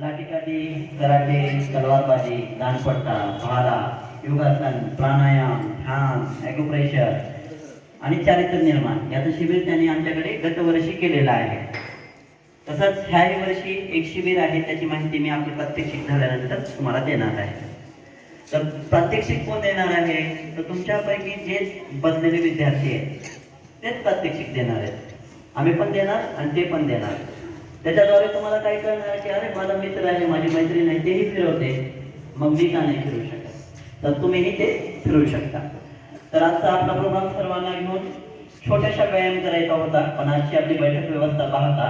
लाठीकाठी karate तलवारबाजी दानपट्टा भाला योगासन प्राणायाम ध्यान ॲक्युप्रेशर आणि चारित्र निर्माण. याचं शिबिर त्यांनी आमच्याकडे गतवर्षी केलेलं आहे. तसंच ह्याही वर्षी एक शिबिर आहे त्याची माहिती मी आपली प्रात्यक्षिक झाल्यानंतर तुम्हाला देणार आहे. तर प्रात्यक्षिक कोण देणार आहे? तर तुमच्यापैकी जे बसलेले विद्यार्थी आहेत तेच प्रात्यक्षिक देणार आहेत. आम्ही पण देणार आणि ते पण देणार. त्याच्याद्वारे तुम्हाला काय कळणार की अरे माझा मित्र आहे माझी मैत्रीण आहे तेही फिरवते. मग मी का नाही फिरू शकत? तर तुम्हीही ते फिरू शकता. तर आजचा आपला प्रोग्राम सर्वांना घेऊन छोट्याशा व्यायाम करायचा होता पण आजची आपली बैठक व्यवस्था पाहता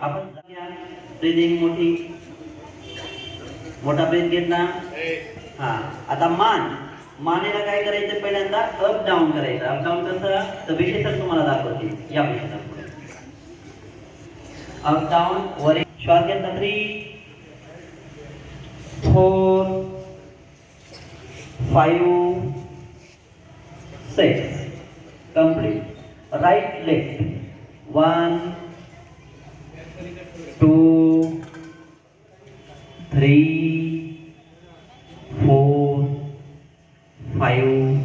आपण ब्रिदिंग मोठी. मोठा ब्रेथ घेतला हा. आता मान. मानेला काय करायचं? पहिल्यांदा अप डाऊन करायचं. अप डाऊन कसं? तर विशेषच तुम्हाला दाखवते. या विषयाला अप डाऊन वर एक श्वास घेतला three four five six complete right left one two three four, five,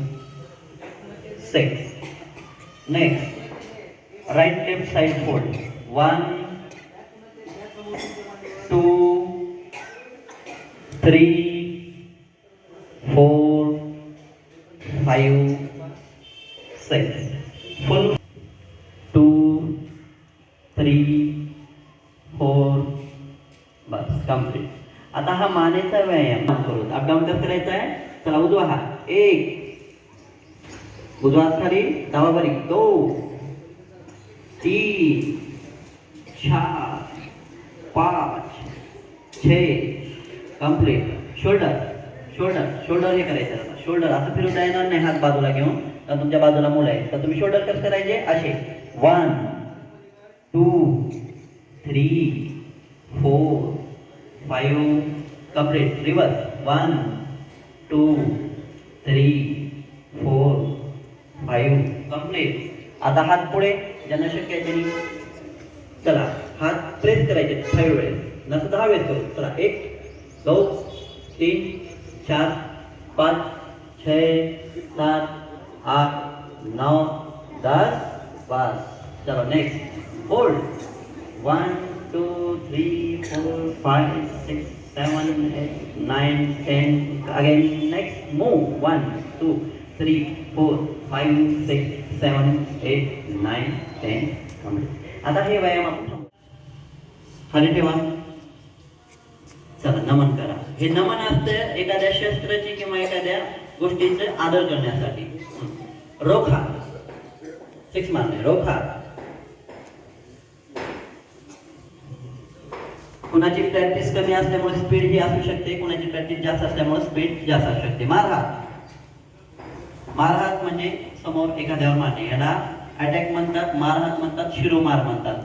six. Next, right left side fold. One, two, three, four, five, six. Full two, three, four, बस कंप्लीट आता हा मानेचा व्यायाम करू कसं करायचा आहे चला उजवा हात. एक. उजवा हात खाली डावा बारीक दोन. तीन. चार. पाच. छे. कंप्लीट शोल्डर शोल्डर शोल्डर हे करायचं शोल्डर असं फिरवता येणार नाही हात बाजूला घेऊन. तर तुमच्या बाजूला मुलं आहे. तर तुम्ही शोल्डर कसं करायचे असे. One two three four five complete reverse one two three four five complete आता हात पुढे ज्यांना शक्य आहे त्यांनी चला हात प्रेस करायचे फाईव्ह वेळेस नसं दहा वेळेस करू चला एक दोन तीन चार पाच छ सात आठ नऊ दस बस चलो next hold one two three four five six seven, eight, nine, ten. Again, next move. One, two, three, four, five, six, seven, eight, nine, ten. Complete. आता हे व्यायाम आपण थांबवू. खाली ठेवा चला नमन करा हे नमन असतं एखाद्या शस्त्राची किंवा एखाद्या गोष्टीचं आदर करण्यासाठी रोखा सिक्स मारणे रोखा कुणाची प्रॅक्टिस कमी असल्यामुळे स्पीड ही असू शकते कुणाची प्रॅक्टिस जास्त असल्यामुळे स्पीड जास्त असू शकते. मारहात मारहात म्हणजे समोर एखाद्यावर मारणे. याला अटॅक म्हणतात मारहात म्हणतात शिरोमार म्हणतात.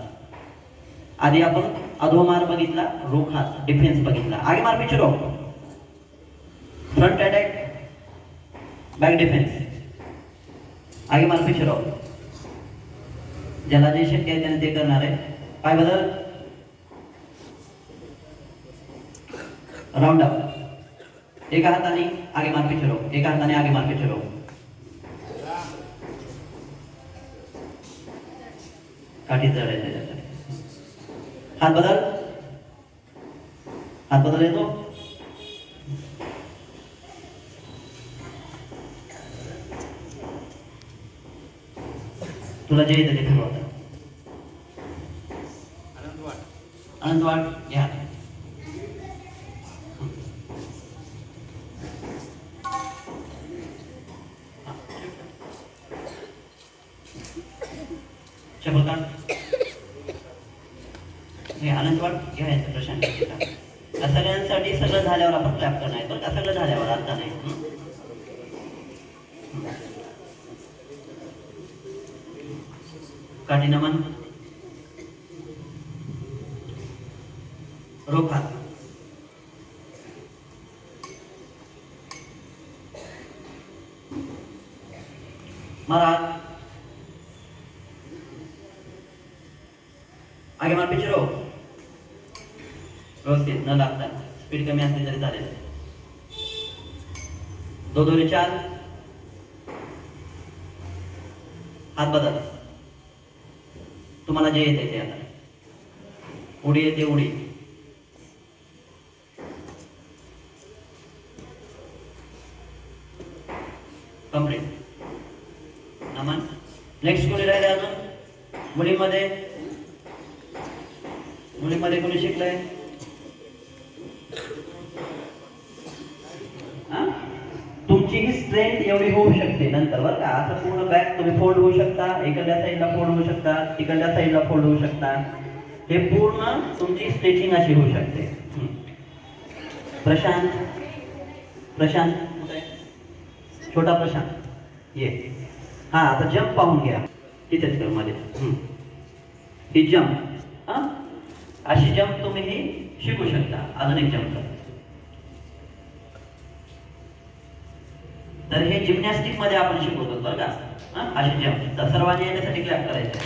आधी आपण अधोमार बघितला रोखात डिफेन्स बघितला. आगे मार पिछे फ्रंट अटॅक बॅक डिफेन्स आगे मार पिछे ज्याला जे शक्य आहे त्याने ते करणार आहे. पाय बदल? राउंड अप एका हाताने आगे मार के चलो एका हाताने आगे मार के चलो काठी जड हात बदल. हात बदल येतो. तुला जे येतं ते ठरव वाट. आनंद वाट घ्या नमन। रोखा महाराज। आगे मार पीछे रो व्यवस्थित न लागता स्पीड कमी असली तरी। चालेल दो दोन्ही चार। हात बदल। तुम्हाला जे येते ते आता. उडी येते उडी. कंप्लीट अमन नेक्स्ट कोणी राहिले अजून? मुलीमध्ये? मुलीमध्ये कोणी शिकलंय? तुमची ही स्ट्रेंथ एवढी होऊ शकते नंतर बरं का? असं पूर्ण बॅक तुम्ही फोल्ड होऊ शकता इकडल्या साईडला फोल्ड होऊ शकता तिकडल्या साईडला फोल्ड होऊ शकता. हे पूर्ण तुमची स्ट्रेचिंग अशी होऊ शकते. प्रशांत. प्रशांत कुठे छोटा प्रशांत. ये. हा आता जम्प पाहून घ्या. तिथेच कर मध्ये. ही जम्प हा? अशी जम्प तुम्ही ही शिकू शकता. अजून एक जम्प तर हे जिम्नॅस्टिकमध्ये आपण शिकवतो बरं का? हा? अशी जम्प तर सर्वांनी याच्यासाठी क्लॅप करायचं.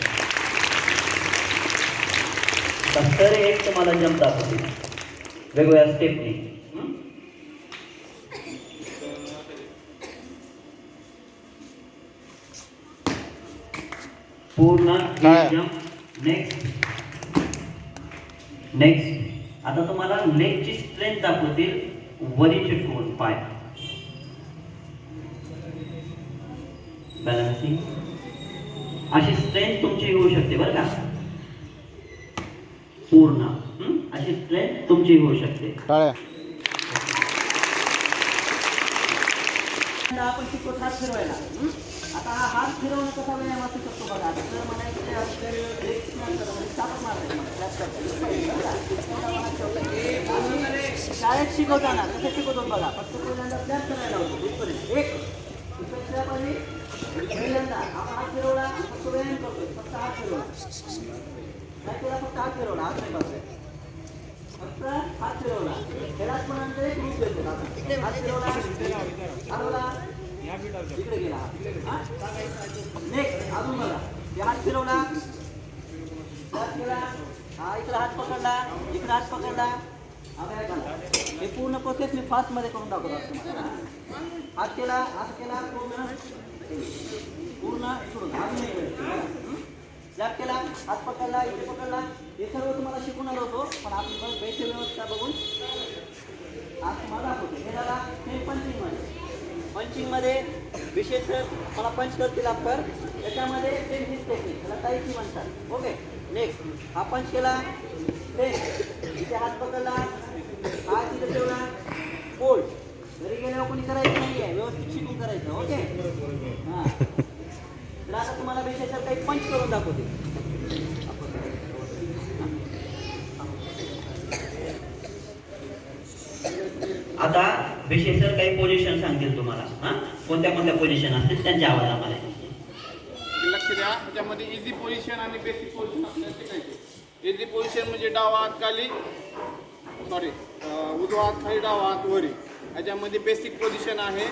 तर एक तुम्हाला जम्प दाखवतील. वेगवेगळ्या स्टेपनी? पूर्ण? जम्प नेक्स्ट नेक्स्ट आता तुम्हाला लेगची स्ट्रेंथ दाखवतील. वरी चिटकवून पाय. बॅलन्सिंग अशी स्ट्रेंथ तुमची होऊ शकते बरं का. पूर्ण? अशी स्ट्रेंथ तुमची होऊ शकते. टाळ्या आता आपण शिकतो हात फिरवायला. हं? आता हा हात फिरवणं कसा व्यायाम असू शकतो बघा. मला म्हणजे चापट मारायचं शाळेत शिकवताना कसं शिकवतो बघा. फक्त पहिल्यांदा clap करायला होतो. एक पहिल्यांदा आपण हात फिरवला फक्त व्यायाम करतोय फक्त हात फिरवला केला फक्त हात फिरवला हात नाही करतोय फक्त हात फिरवला त्यालाच पण एक रूप देतो हात फिरवला हलवला इकडे गेला नेक्स्ट अजून बघा हे हात फिरवला हात केला हा इकडे हात पकडला इकडे हात पकडला हे पूर्ण प्रोसेस मी फास्टमध्ये करून दाखवतो. आज हात केला हात केला पूर्ण. पूर्ण इकडून अजून एक केला हात पकडला इथे पकडला. हे सर्व तुम्हाला शिकून आलो होतो पण आपण पण बेसिक व्यवस्था बघून आज तुम्हाला दाखवतो. हे झाला हे पंचिंगमध्ये पंचिंगमध्ये विशेष मला पंच करतील आपण त्याच्यामध्ये ते टेक्निक त्याला ताईची म्हणतात. ओके नेक्स्ट हा पंच केला. ते इथे हात पकडला. हात इथे ठेवला. फोल्ड घरी गेल्यावर कोणी करायचं नाही आहे व्यवस्थित शिकून करायचं ओके? हां. तर आता तुम्हाला विशेष काही पंच करून दाखवते. आता विशेष सर काही पोझिशन सांगतील तुम्हाला हा? कोणत्या कोणत्या पोझिशन असतील त्यांच्या आवाजामध्ये लक्ष द्या त्याच्यामध्ये इझी पोझिशन आणि बेसिक पोझिशन आपल्याला शिकायचे इझी पोझिशन म्हणजे डावा हात खाली सॉरी उजवा हात खाली डावा हात वरी. याच्यामध्ये बेसिक पोझिशन आहे.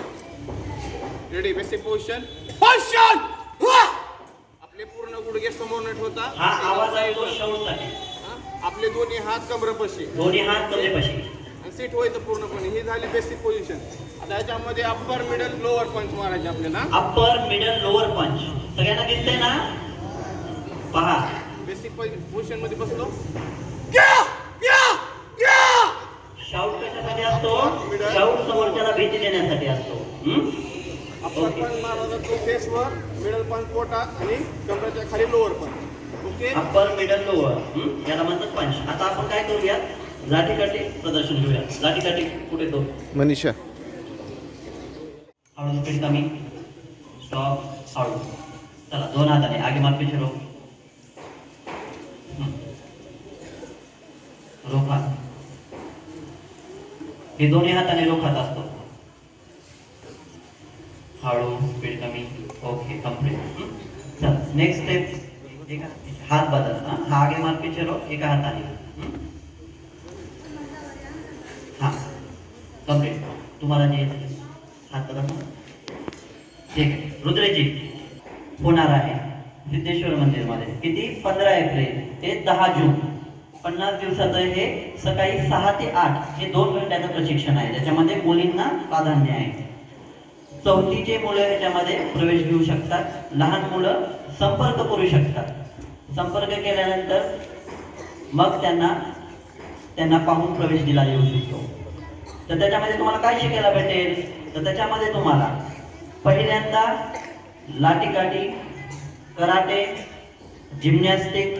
रेडी बेसिक पोझिशन पोझिशन आपले पूर्ण गुडघे समोर न ठेवता हा आवाज आहे तो हा? आपले दोन्ही हात कमरेपाशी. दोन्ही हात कमरेपाशी. आणि सीट व्हायचं पूर्णपणे. ही झाली बेसिक पोझिशन आता याच्यामध्ये अप्पर मिडल लोअर पंच मारायचे आपल्याला अप्पर मिडल लोअर पंच सगळ्यांना दिसतंय ना? पहा. बेसिक पोझिशनमध्ये बसलो शाऊट कशासाठी असतो शाऊट समोरच्याला भीती देण्यासाठी असतो. हं? मिडल पंच पोटात आणि कमरेच्या खाली लोअर पंच ओके अप्पर मिडल लोअर याला म्हणतात पंच आता आपण काय करूया? लाठीकाठी प्रदर्शन घेऊया. लाठीकाठी कुठे तो? मनीषा. हळू स्पीड कमी स्टॉप हळू. चला दोन हाताने. आगे मार पीछे रोक. हं. हे दोन्ही हाताने रोख हात असतो. हळू स्पीड कमी. ओके कंप्लीट चल नेक्स्ट स्टेप हात बदल. हा? हा आगे मार के चलो एका हात आहे हा. तुम्हाला जे हात बदल ना. ठीक आहे. रुद्रजी होणार आहे सिद्धेश्वर मंदिरमध्ये. किती? पंधरा एप्रिल ते दहा जून. पन्नास दिवसाचं हे सकाळी सहा ते आठ. हे दोन घंट्याचं प्रशिक्षण आहे. त्याच्यामध्ये मुलींना प्राधान्य आहे. चौथीचे मुलं ह्याच्यामध्ये प्रवेश घेऊ शकतात. लहान मुलं संपर्क करू शकतात. संपर्क केल्यानंतर मग त्यांना त्यांना पाहून प्रवेश दिला येऊ शकतो. तर त्याच्यामध्ये तुम्हाला काय शिकायला भेटेल? तर त्याच्यामध्ये तुम्हाला पहिल्यांदा लाठीकाठी कराटे जिम्नॅस्टिक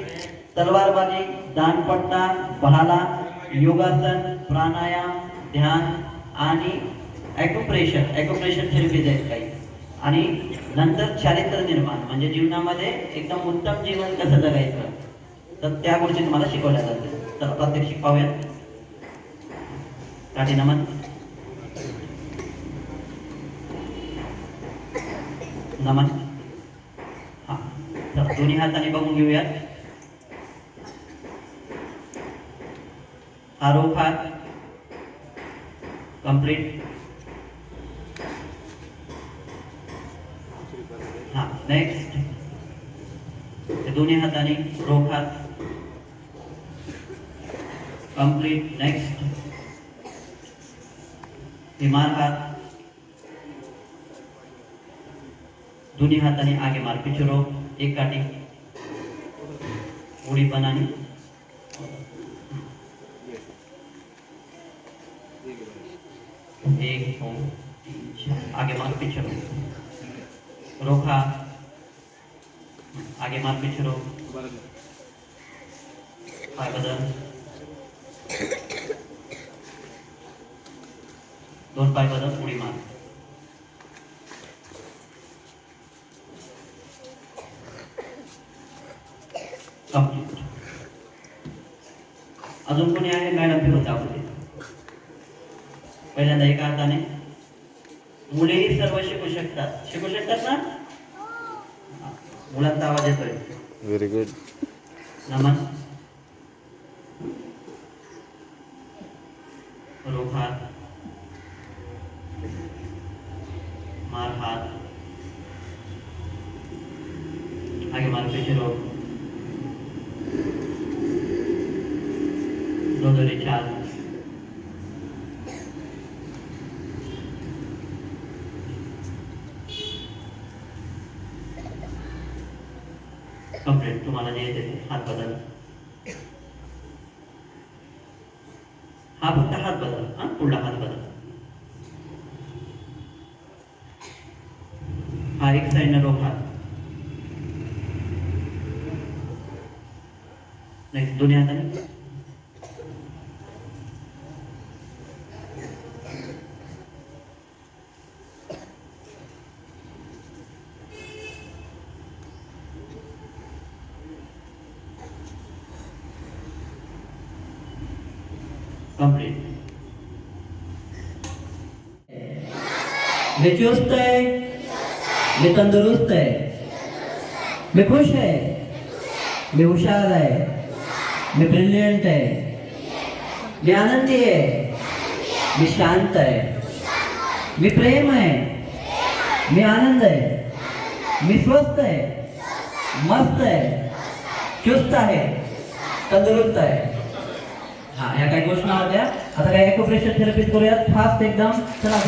तलवारबाजी दानपट्टा भाला योगासन प्राणायाम ध्यान आणि ॲक्युप्रेशर ॲक्युप्रेशर थेरपीज आहेत काही. आणि नंतर चारित्र निर्माण म्हणजे जीवनामध्ये एकदम उत्तम जीवन कसं जगायचं? तर त्या गोष्टी तुम्हाला शिकवल्या जाते तर प्रात्यक्षिक पाहूयात काठी नमन. नमन. हा. तर दोन्ही हाताने बघून घेऊयात. हा हात. कंप्लीट नेक्स्ट दोन्ही हाताने रोख हात कंप्लीट नेक्स्ट विमान हात दोन्ही हाताने आगे मार पिछे रो एक काठी उडी बनानी. एक आगे मार पीछे रो रोका आगे मार पीछे रो पाय बदल दोन पाय बदल उडी मार। अजून कोणी आहे? मॅडम फिरवून दाखवते पहिल्यांदा एका हाताने. मुलेही सर्व शिकू शकतात. शिकू शकतात ना? मुलांचा आवाज येतोय व्हेरी गुड नमन रोख हात मार हात आगे मार पीछे रोक दो दोरी चार कंप्लेंट तुम्हाला जे येते हात बदल. हा फक्त हात बदल. हा पुढला हात बदल. हा एक साईडनं रोख हात. नाही दोन्ही हात कंप्लीट मैं चुस्त है मैं तंदुरुस्त है मैं खुश है मैं होशियार है मैं ब्रिलियंट है मैं आनंदी है मैं शांत है मैं प्रेम है मैं आनंद है मैं स्वस्थ है मस्त है चुस्त आहे तंदुरुस्त आहे हा ह्या काही घोषणा होत्या आता काय ॲक्युप्रेशर थेरपीत करूयात. फास्ट एकदम. चला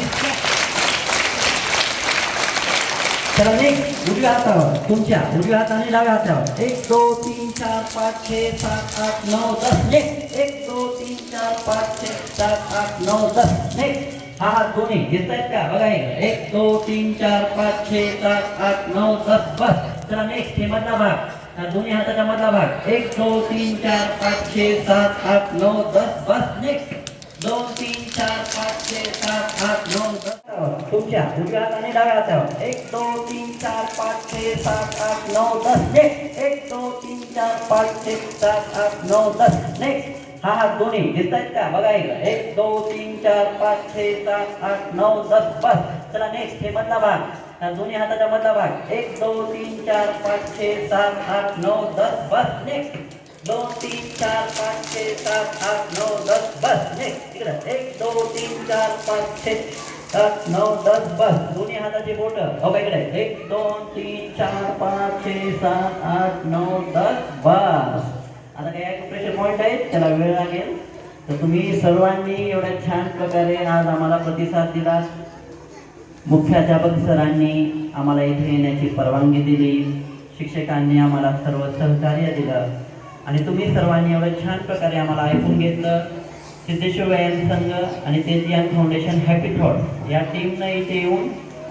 चला नेक्स्ट उजव्या हातावर. तुमच्या. उजव्या हाताने डाव्या हातावर. एक दोन तीन चार पाच छे सात आठ नऊ दस. नेक्स्ट एक दोन तीन चार पाच छे सात आठ नऊ दस. नेक्स्ट हा हात दोन्ही. घेतायत का? बघा हे. एक दोन तीन चार पाच छे सात आठ नऊ दस. बस. चला नेक्स्ट हे मधला भाग. दोन्ही हाताचा मधला भाग. एक दोन तीन चार पाच छे सात आठ नऊ दस बस नेक्स्ट दोन तीन चार पाच छे सात आठ नऊ दस. तुमच्या उजव्या हाताने डाव्या हातावर. एक दोन तीन चार पाच छे सात आठ नऊ दस. नेक्स्ट एक दोन तीन चार पाच छे सात आठ नऊ दस. नेक्स्ट हा हात दोन्ही आहेत का? बघा एकदा. एक दोन तीन चार पाच छे सात आठ नऊ दस. बस. चला नेक्स्ट हे मधला भाग. दोन्ही हाताचा मधला भाग. एक दोन तीन चार पाच छे सात आठ नऊ दस बस नेक्स्ट दोन तीन चार पाच छे सात आठ नऊ दस बस नेक्स्ट इकडं. एक दोन तीन चार पाच छे सात नऊ दस बस. दोन्ही हाताची बोट. अहो इकडे. एक दोन तीन चार पाच छे सात आठ नऊ दस बस. आता काही प्रेशर पॉईंट आहेत त्याला वेळ लागेल. तर तुम्ही सर्वांनी एवढ्या छान प्रकारे आज आम्हाला प्रतिसाद दिला मुख्याध्यापक सरांनी आम्हाला इथे येण्याची परवानगी दिली. शिक्षकांनी आम्हाला सर्व सहकार्य दिलं. आणि तुम्ही सर्वांनी एवढं छान प्रकारे आम्हाला ऐकून घेतलं. सिद्धेश्वर व्यायाम संघ आणि तेजियान फाउंडेशन हॅपी थॉट या टीमनं इथे येऊन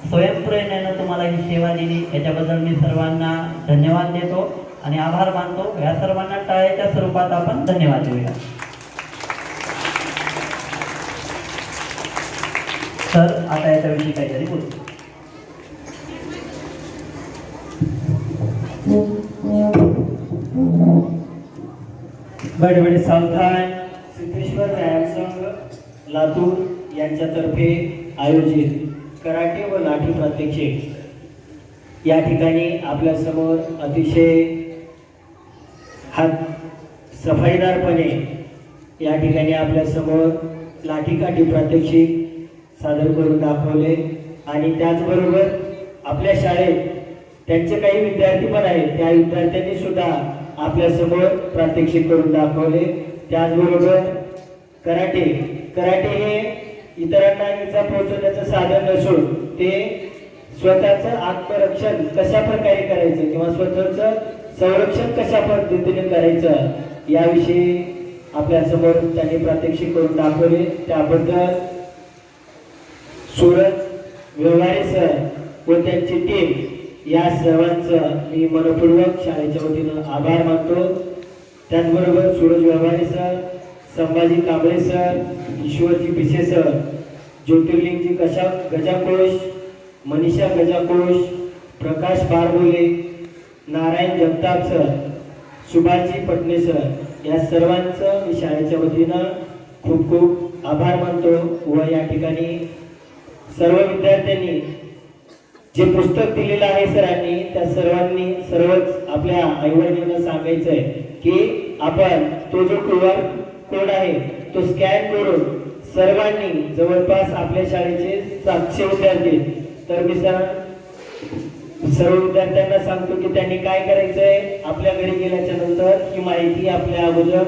स्वयंप्रेरणेनं तुम्हाला ही सेवा दिली. याच्याबद्दल मी सर्वांना धन्यवाद देतो आणि आभार मानतो. या सर्वांना टाळ्याच्या स्वरूपात आपण धन्यवाद देऊया तर आता याच्याविषयी काहीतरी बोलतो बडे बडे सावधान सिद्धेश्वर व्यायाम संघ लातूर यांच्यातर्फे आयोजित कराटे व लाठी प्रात्यक्षिक या ठिकाणी आपल्यासमोर अतिशय हात सफाईदारपणे या ठिकाणी आपल्यासमोर लाठीकाठी प्रात्यक्षिक सादर करून दाखवले. आणि त्याचबरोबर आपल्या शाळेत त्यांचे काही विद्यार्थी पण आहेत. त्या विद्यार्थ्यांनी सुद्धा आपल्यासमोर प्रात्यक्षिक करून दाखवले. त्याचबरोबर कराटे. कराटे हे इतरांना इजा पोहोचवण्याचं साधन नसून ते स्वतःचं आत्मरक्षण कशा प्रकारे करायचं किंवा स्वतःचं संरक्षण कशा पद्धतीने करायचं याविषयी आपल्यासमोर त्यांनी प्रात्यक्षिक करून दाखवले. त्याबद्दल सूरज व्यवहारे सर व त्यांची टीम या सर्वांचं मी मनपूर्वक शाळेच्या वतीनं आभार मानतो. त्याचबरोबर Suraj Vyavahare sir Sambhaji Kamble sir Ishwarji Pise sir Jyotirlingji कशा गजाकोश मनीषा गजाकोश प्रकाश बारबोले नारायण जगताप सर सुभाषजी पटणे सर या सर्वांचं मी शाळेच्या वतीनं खूप खूप आभार मानतो व या ठिकाणी सर्व विद्यार्थ्यांनी जे पुस्तक दिलेलं आहे सरांनी त्या सर्वांनी सर्वच आपल्या आईवडिलांना सांगायचं आहे की आपण तो जो क्यू आर कोड आहे तो स्कॅन करून सर्वांनी जवळपास आपल्या शाळेचे सातशे विद्यार्थी तर मी सर सर्व विद्यार्थ्यांना सांगतो की त्यांनी काय करायचंय आपल्या घरी गेल्याच्यानंतर ही माहिती आपल्या अगोदर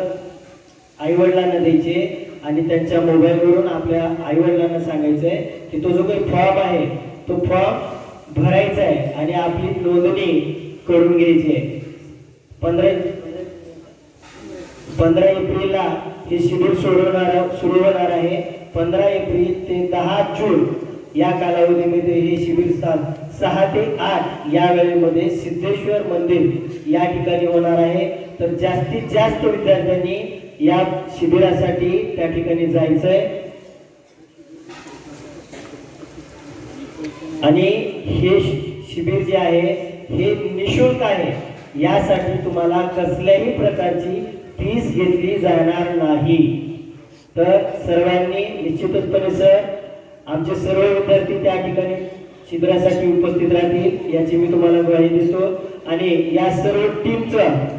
आईवडिलांना द्यायची आणि त्यांच्या मोबाईलवरून आपल्या आईवडिलांना सांगायचंय की तो जो काही फॉर्म आहे तो फॉर्म भरायचा आहे आणि आपली नोंदणी करून घ्यायची आहे. पंधरा पंधरा एप्रिलला हे शिबिर सोडवणार सुरू होणार आहे. पंधरा एप्रिल ते दहा जून या कालावधीमध्ये हे शिबिर सात सहा ते आठ या वेळेमध्ये सिद्धेश्वर मंदिर या ठिकाणी होणार आहे. तर जास्तीत जास्त विद्यार्थ्यांनी या शिबिरासाठी त्या ठिकाणी जायचंय. आणि हे शि- शिबिर जे आहे हे निशुल्क आहे. यासाठी तुम्हाला कसल्याही प्रकारची फीस घेतली जाणार नाही. तर सर्वांनी निश्चितचपणे सर आमचे सर्व विद्यार्थी त्या ठिकाणी शिबिरासाठी उपस्थित राहतील याची मी तुम्हाला ग्वाही देतो. आणि या सर्व टीमचं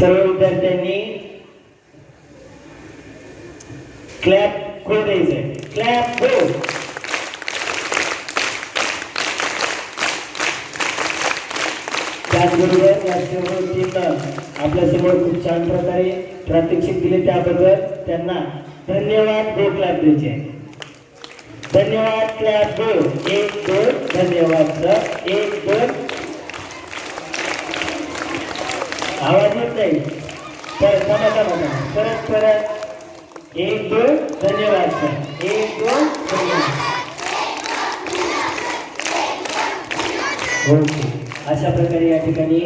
सर्व विद्यार्थ्यांनी क्लॅप को द्यायचंय क्लॅप को त्याचबरोबर या सर्व आपल्यासमोर खूप छान प्रकारे प्रात्यक्षिक दिले त्याबद्दल त्यांना धन्यवाद गो क्लॅप द्यायचे. धन्यवाद क्लॅप गो एक दोन धन्यवाद एक दोन आवाज येत नाही. तर समजा थांबा परत परत एक दोन धन्यवाद सर. एक दोन धन्यवाद. ओके. अशा प्रकारे या ठिकाणी